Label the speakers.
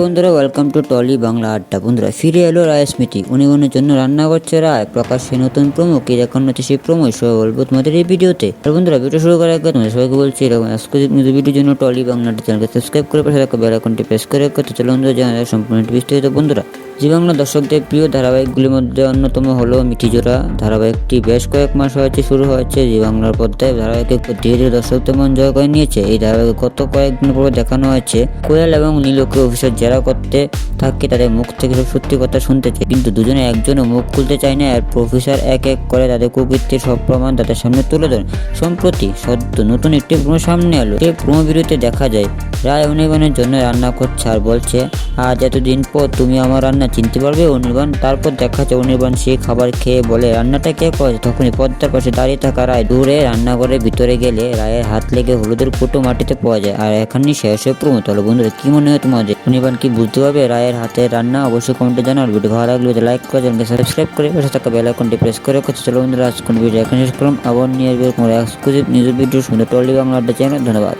Speaker 1: বন্ধুরা welcome to trolley Bangla আড্ডা বন্ধুরা ফিরে এলো রায় স্মৃতি উনি জন্য রান্না করছে, রায় প্রকাশ্যে নতুন প্রমো কি দেখানো হচ্ছে সেই প্রমো সবাই বলব তোমাদের এই ভিডিওতে। আর বন্ধুরা ভিডিও শুরু করার আগে তোমাদের সবাইকে বলছি, এরকম এক্সক্লুসিভ নিউজ ভিডিওর জন্য টলি বাংলা চ্যানেলকে সাবস্ক্রাইব করে পাশে রাখো বেল আইকনটি প্রেস করে রাখো। তো চলো বন্ধুরা, জানা সম্পূর্ণ বিস্তারিত। বন্ধুরা জি বাংলা দর্শকদের প্রিয় ধারাবাহিকগুলির মধ্যে অন্যতম হলো মিঠিজোড়া। ধারাবাহিকটি বেশ কয়েক মাস হয়েছে, শুরু হয়েছে। জি বাংলার পর্দায় ধারাবাহিকে ধীরে ধীরে দর্শকদের মন জয় করে নিয়েছে। এই ধারাবাহিক গত কয়েকদিন পরে দেখানো হয়েছে। কোয়েল এবং নীলকে অফিসের জেরা করতে থাকে তাদের মুখ থেকে সব সত্যি কথা শুনতে চায়। কিন্তু দুজনে একজনও মুখ খুলতে চায় না, আর প্রফেসর এক এক করে তাদের কুকৃত্যের সব প্রমাণ তাদের সামনে তুলে ধরেন। সম্প্রতি সদ্য নতুন একটি প্রোমো সামনে এলো। এই প্রোমো ভিডিওতে দেখা যায় রায় অনির্বাণের জন্য রান্না করছে আর বলছে, আজ এতদিন পর তুমি আমার রান্না চিনতে পারবে, অনির্বাণ। তারপর দেখা যায় অনির্বাণ সেই খাবার খেয়ে বলে, রান্নাটা কে করেছে? তখনই পদ্মার পাশে দাঁড়িয়ে থাকা রায় দূরে রান্নাঘরের ভিতরে গেলে রায়ের হাত লেগে হলুদের কুটো মাটিতে পাওয়া যায়। আর এখানেই শেষ হয়ে প্রমো তাহলে বন্ধুরা, কি মনে হয় তোমাদের? অনির্বাণ কি বুঝতে পারবে রায়ের হাতের রান্না? অবশ্যই কমেন্টে জানার ভিডিও ভালো লাগলে লাইক করে চ্যানেলকে সাবস্ক্রাইব করে পাশে থাকা বেল আইকনটি প্রেস করে রাখতে চলো বন্ধুরা আজ কোন ভিডিও এখানে শেষ করলাম। আবার নিয়ে আসবে এক্সক্লুসিভ নিউজ ভিডিও সুন্দর টলি বাংলা চ্যানেল ধন্যবাদ।